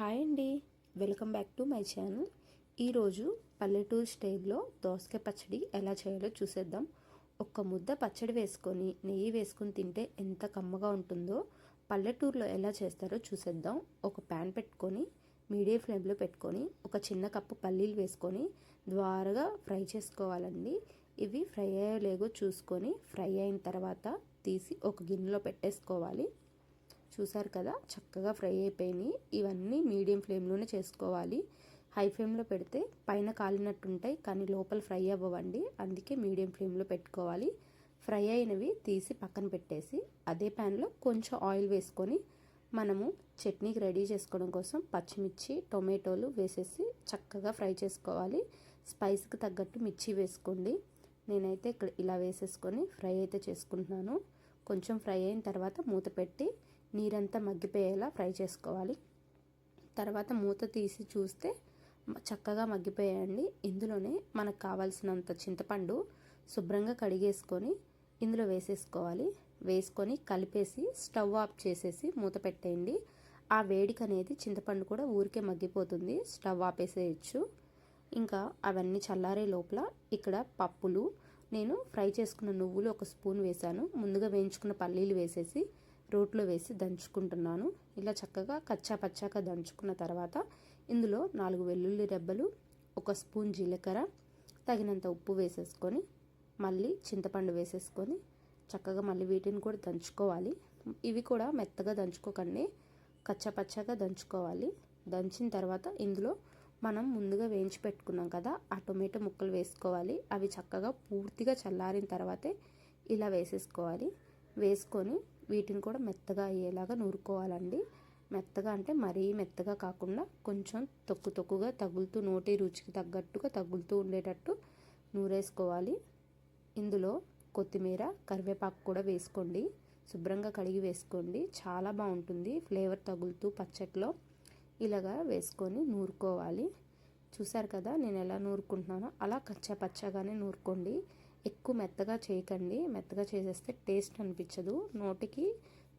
Hi అండి. Welcome back to my channel. ఈరోజు పల్లెటూరు స్టైల్లో దోసకాయ పచ్చడి ఎలా చేయాలో చూసేద్దాం. ఒక్క ముద్ద పచ్చడి వేసుకొని నెయ్యి వేసుకొని తింటే ఎంత కమ్మగా ఉంటుందో పల్లెటూరులో ఎలా చేస్తారో చూసేద్దాం. ఒక ప్యాన్ పెట్టుకొని మీడియం ఫ్లేమ్లో పెట్టుకొని ఒక చిన్న కప్పు పల్లీలు వేసుకొని ద్వారగా ఫ్రై చేసుకోవాలండి. ఇవి ఫ్రై అయ్యో లేగో చూసుకొని ఫ్రై అయిన తర్వాత తీసి ఒక గిన్నెలో పెట్టేసుకోవాలి. చూసారు కదా చక్కగా ఫ్రై అయిపోయినాయి. ఇవన్నీ మీడియం ఫ్లేమ్లోనే చేసుకోవాలి. హై ఫ్లేమ్లో పెడితే పైన కాలినట్టు ఉంటాయి కానీ లోపల ఫ్రై అవ్వండి అందుకే మీడియం ఫ్లేమ్లో పెట్టుకోవాలి. ఫ్రై అయినవి తీసి పక్కన పెట్టేసి అదే ప్యాన్లో కొంచెం ఆయిల్ వేసుకొని మనము చట్నీకి రెడీ చేసుకోవడం కోసం పచ్చిమిర్చి టొమాటోలు వేసేసి చక్కగా ఫ్రై చేసుకోవాలి. స్పైస్కి తగ్గట్టు మిర్చి వేసుకోండి. నేనైతే ఇక్కడ ఇలా వేసేసుకొని ఫ్రై అయితే చేసుకుంటున్నాను. కొంచెం ఫ్రై అయిన తర్వాత మూత పెట్టి నీరంతా మగ్గిపోయేలా ఫ్రై చేసుకోవాలి. తర్వాత మూత తీసి చూస్తే చక్కగా మగ్గిపోయాయండి. ఇందులోనే మనకు కావాల్సినంత చింతపండు శుభ్రంగా కడిగేసుకొని ఇందులో వేసేసుకోవాలి. వేసుకొని కలిపేసి స్టవ్ ఆఫ్ చేసేసి మూత పెట్టేయండి. ఆ వేడికి అనేది చింతపండు కూడా ఊరికే మగ్గిపోతుంది. స్టవ్ ఆపేసేయచ్చు. ఇంకా అవన్నీ చల్లారే లోపల ఇక్కడ పప్పులు నేను ఫ్రై చేసుకున్న నువ్వులు ఒక స్పూన్ వేశాను. ముందుగా వేయించుకున్న పల్లీలు వేసేసి రోట్లో వేసి దంచుకుంటున్నాను. ఇలా చక్కగా కచ్చా పచ్చాక దంచుకున్న తర్వాత ఇందులో నాలుగు వెల్లుల్లి రెబ్బలు ఒక స్పూన్ జీలకర్ర తగినంత ఉప్పు వేసేసుకొని మళ్ళీ చింతపండు వేసేసుకొని చక్కగా మళ్ళీ వీటిని కూడా దంచుకోవాలి. ఇవి కూడా మెత్తగా దంచుకోకండి. కచ్చా పచ్చాగా దంచుకోవాలి. దంచిన తర్వాత ఇందులో మనం ముందుగా వేయించి పెట్టుకున్నాం కదా ఆ టొమాటో ముక్కలు వేసుకోవాలి. అవి చక్కగా పూర్తిగా చల్లారిన తర్వాతే ఇలా వేసేసుకోవాలి. వేసుకొని వీటిని కూడా మెత్తగా అయ్యేలాగా నూరుకోవాలండి. మెత్తగా అంటే మరీ మెత్తగా కాకుండా కొంచెం తొక్కు తొక్కుగా తగులుతూ నోటి రుచికి తగ్గట్టుగా తగులుతూ ఉండేటట్టు నూరేసుకోవాలి. ఇందులో కొత్తిమీర కరివేపాకు కూడా వేసుకోండి. శుభ్రంగా కడిగి వేసుకోండి. చాలా బాగుంటుంది. ఫ్లేవర్ తగులుతూ పచ్చట్లో ఇలాగా వేసుకొని నూరుకోవాలి. చూసారు కదా నేను ఎలా నూరుకుంటున్నానో? అలా కచ్చా పచ్చగానే నూరుకోండి. ఎక్కువ మెత్తగా చేయకండి. మెత్తగా చేసేస్తే టేస్ట్ అనిపించదు. నోటికి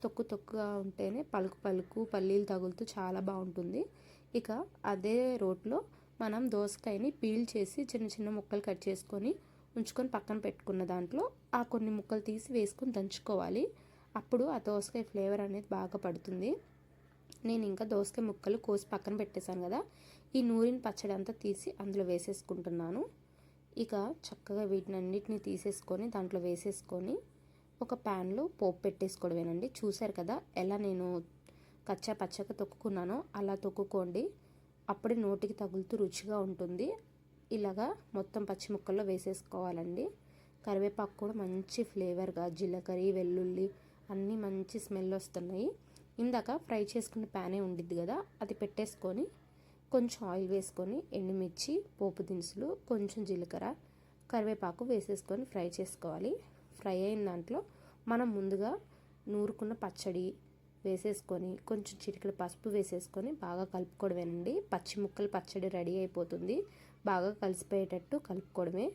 తొక్కు తొక్కుగా ఉంటేనే పలుకు పలుకు పల్లీలు తగులుతూ చాలా బాగుంటుంది. ఇక అదే రోట్లో మనం దోసకాయని పీల్ చేసి చిన్న చిన్న ముక్కలు కట్ చేసుకొని ఉంచుకొని పక్కన పెట్టుకున్న దాంట్లో ఆ కొన్ని ముక్కలు తీసి వేసుకొని దంచుకోవాలి. అప్పుడు ఆ దోసకాయ ఫ్లేవర్ అనేది బాగా పడుతుంది. నేను ఇంకా దోసకాయ ముక్కలు కోసి పక్కన పెట్టేశాను కదా. ఈ నూరిన పచ్చడి అంతా తీసి అందులో వేసేసుకుంటున్నాను. ఇక చక్కగా వీటిని అన్నిటిని తీసేసుకొని దాంట్లో వేసేసుకొని ఒక ప్యాన్లో పోపు పెట్టేసుకోవడమేనండి. చూశారు కదా ఎలా నేను కచ్చా పచ్చగా తొక్కుకున్నానో అలా తొక్కుకోండి. అప్పుడే నోటికి తగులుతూ రుచిగా ఉంటుంది. ఇలాగా మొత్తం పచ్చి ముక్కల్లో వేసేసుకోవాలండి. కరివేపాకు కూడా మంచి ఫ్లేవర్గా జీలకర్ర వెల్లుల్లి అన్నీ మంచి స్మెల్ వస్తున్నాయి. ఇందాక ఫ్రై చేసుకున్న ప్యానే ఉండిద్ది కదా అది పెట్టేసుకొని కొంచెం ఆయిల్ వేసుకొని ఎండుమిర్చి పోపు దినుసులు కొంచెం జీలకర్ర కరివేపాకు వేసేసుకొని ఫ్రై చేసుకోవాలి. ఫ్రై అయిన దాంట్లో మనం ముందుగా నూరుకున్న పచ్చడి వేసేసుకొని కొంచెం చిటికల పసుపు వేసేసుకొని బాగా కలుపుకోవడమేనండి. పచ్చి ముక్కలు పచ్చడి రెడీ అయిపోతుంది. బాగా కలిసిపోయేటట్టు కలుపుకోవడమే.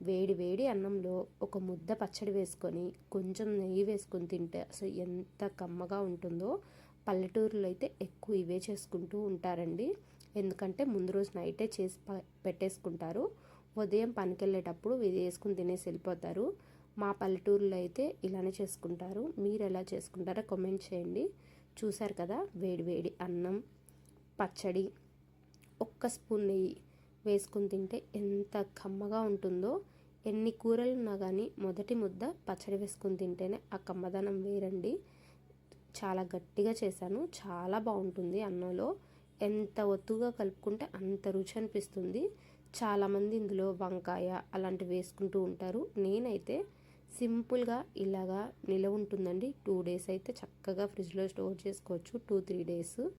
వేడి వేడి అన్నంలో ఒక ముద్ద పచ్చడి వేసుకొని కొంచెం నెయ్యి వేసుకొని తింటే అసలు ఎంత కమ్మగా ఉంటుందో. పల్లెటూరులో అయితే ఎక్కువ ఇవే చేసుకుంటూ ఉంటారండి. ఎందుకంటే ముందు రోజు నైటే చేసి పెట్టేసుకుంటారు. ఉదయం పనికి వెళ్ళేటప్పుడు ఇది వేసుకుని తినేసి వెళ్ళిపోతారు. మా పల్లెటూరులో అయితే ఇలానే చేసుకుంటారు. మీరు ఎలా చేసుకుంటారో కామెంట్ చేయండి. చూశారు కదా వేడి వేడి అన్నం పచ్చడి ఒక్క స్పూన్ నెయ్యి వేసుకుని తింటే ఎంత కమ్మగా ఉంటుందో. ఎన్ని కూరలు ఉన్నా కానీ మొదటి ముద్ద పచ్చడి వేసుకుని తింటేనే ఆ కమ్మదనం వేరండి. చాలా గట్టిగా చేశాను. చాలా బాగుంటుంది అన్నంలో. ఎంత ఒత్తుగా కలుపుకుంటే అంత రుచి అనిపిస్తుంది. చాలామంది ఇందులో వంకాయ అలాంటివి వేసుకుంటూ ఉంటారు. నేనైతే సింపుల్గా ఇలాగా నిలవ ఉంటుందండి. టూ డేస్ అయితే చక్కగా ఫ్రిడ్జ్లో స్టోర్ చేసుకోవచ్చు. Two three days.